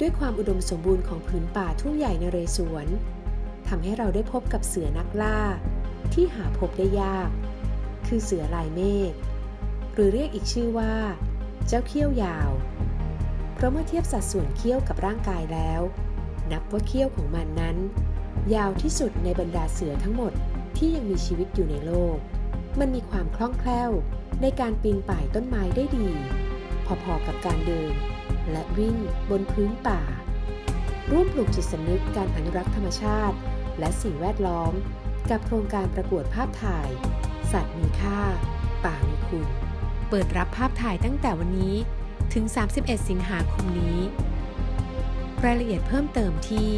ด้วยความอุดมสมบูรณ์ของผืนป่าทุ่งใหญ่นเรศวรทำให้เราได้พบกับเสือนักล่า ที่หาพบได้ยาก คือเสือลายเมฆหรือเรียกอีกชื่อว่า เจ้าเขี้ยวยาว เพราะเมื่อเทียบสัดส่วนเขี้ยวกับร่างกายแล้ว นับว่าเขี้ยวของมันนั้น ยาวที่สุดในบรรดาเสือทั้งหมดที่ยังมีชีวิตอยู่ในโลก มันมีความคล่องแคล่วในการปีนป่ายต้นไม้ได้ดี พอๆกับการเดิน และวิ่งบนพื้นป่า ร่วมปลูกจิตสำนึกการอนุรักษ์ธรรมชาติ และสิ่งแวดล้อม กับโครงการประกวดภาพถ่าย สัตว์มีค่า ป่ามีคุณ เปิดรับภาพถ่ายตั้งแต่วันนี้ถึง 31 สิงหาคมนี้ รายละเอียดเพิ่มเติมที่